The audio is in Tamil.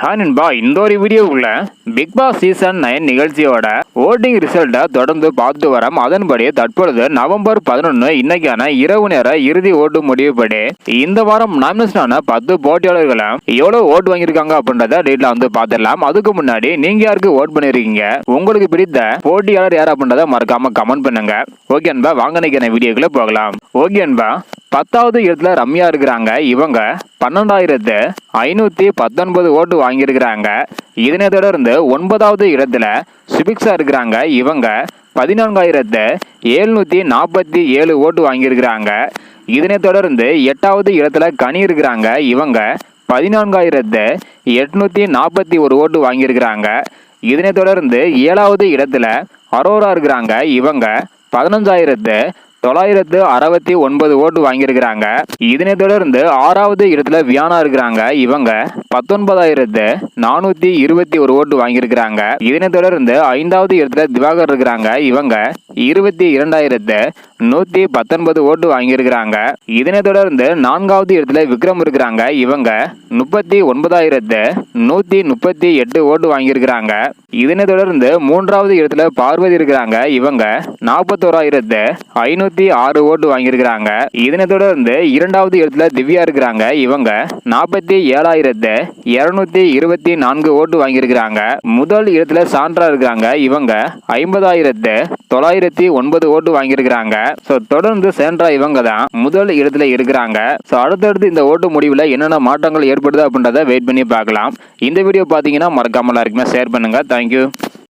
ஹாய் நண்பா. இந்த ஒரு வீடியோவுக்குள்ள பிக் பாஸ் சீசன் நைன் நிகழ்ச்சியோட ஓட்டிங் ரிசல்ட்டை தொடர்ந்து பார்த்து வரோம். அதன்படி தற்பொழுது நவம்பர் பதினொன்று இன்னைக்கான இரவு நேர இறுதி ஓட்டு முடிவுப்படி இந்த வாரம் நாமினேஷனான பத்து போட்டியாளர்களும் எவ்வளோ ஓட்டு வாங்கியிருக்காங்க அப்படின்றத டீட்ல வந்து பார்த்துடலாம். அதுக்கு முன்னாடி நீங்க யாருக்கு ஓட் பண்ணிருக்கீங்க? உங்களுக்கு பிடித்த போட்டியாளர் யார் அப்படின்றத மறக்காம கமெண்ட் பண்ணுங்க. ஓகே அன்பா வாங்க நினைக்கிற வீடியோக்குள்ள போகலாம். ஓகே அன்பா பத்தாவது இடத்துல ரம்யா இருக்கிறாங்க. இவங்க பன்னெண்டாயிரத்து ஐநூற்றி பத்தொன்பது ஓட்டு வாங்கியிருக்கிறாங்க. இதனை தொடர்ந்து ஒன்பதாவது இடத்துல சுபிக்ஸா இருக்கிறாங்க. இவங்க பதினான்காயிரத்து எழுநூற்றி நாற்பத்தி ஏழு ஓட்டு வாங்கியிருக்கிறாங்க. இதனை தொடர்ந்து எட்டாவது இடத்துல கனி இருக்கிறாங்க. இவங்க பதினான்காயிரத்து எட்நூற்றி நாற்பத்தி ஒரு ஓட்டு வாங்கியிருக்கிறாங்க. இதனை தொடர்ந்து ஏழாவது இடத்துல அரோரா இருக்கிறாங்க. இவங்க பதினஞ்சாயிரத்து தொள்ளாயிரத்து அறுபத்தி ஒன்பது ஓட்டு வாங்கியிருக்கிறாங்க. இதனை தொடர்ந்து ஆறாவது இடத்துல வியானா இருக்கிறாங்க. இவங்க பத்தொன்பதாயிரத்து நானூத்தி இருபத்தி ஒரு ஓட்டு வாங்கியிருக்கிறாங்க. இதனை தொடர்ந்து ஐந்தாவது இடத்துல திவாகர் இருக்கிறாங்க. இவங்க இருபத்தி இரண்டாயிரத்து நூத்தி பத்தொன்பது ஓட்டு வாங்கியிருக்கிறாங்க. இதனை தொடர்ந்து நான்காவது இடத்துல விக்ரம் இருக்கிறாங்க. இவங்க முப்பத்தி ஒன்பதாயிரத்து நூத்தி முப்பத்தி எட்டு ஓட்டு வாங்கியிருக்கிறாங்க. இதனை தொடர்ந்து மூன்றாவது இடத்துல பார்வதி இருக்கிறாங்க. இவங்க நாற்பத்தோராயிரத்து ஐநூத்தி ஆறு ஓட்டு வாங்கியிருக்கிறாங்க. இதனை தொடர்ந்து இரண்டாவது இடத்துல திவ்யா இருக்கிறாங்க. இவங்க நாற்பத்தி ஏழாயிரத்து இருநூத்தி இருபத்தி நான்கு ஓட்டு வாங்கியிருக்கிறாங்க. முதல் இடத்துல சான்றா இருக்கிறாங்க. இவங்க ஐம்பதாயிரத்து தொள்ளாயிரத்தி ஒன்பது ஓட்டு வாங்கியிருக்கிறாங்க. ஸோ தொடர்ந்து சென்ற இவங்க தான் முதல் இடத்துல இருக்கிறாங்க. ஸோ அடுத்தடுத்து இந்த ஓட்டு முடிவில் என்னென்ன மாற்றங்கள் ஏற்படுது அப்படின்றத வெயிட் பண்ணி பார்க்கலாம். இந்த வீடியோ பார்த்தீங்கன்னா மறக்காமல் எல்லாருக்குமே ஷேர் பண்ணுங்க. தேங்க்யூ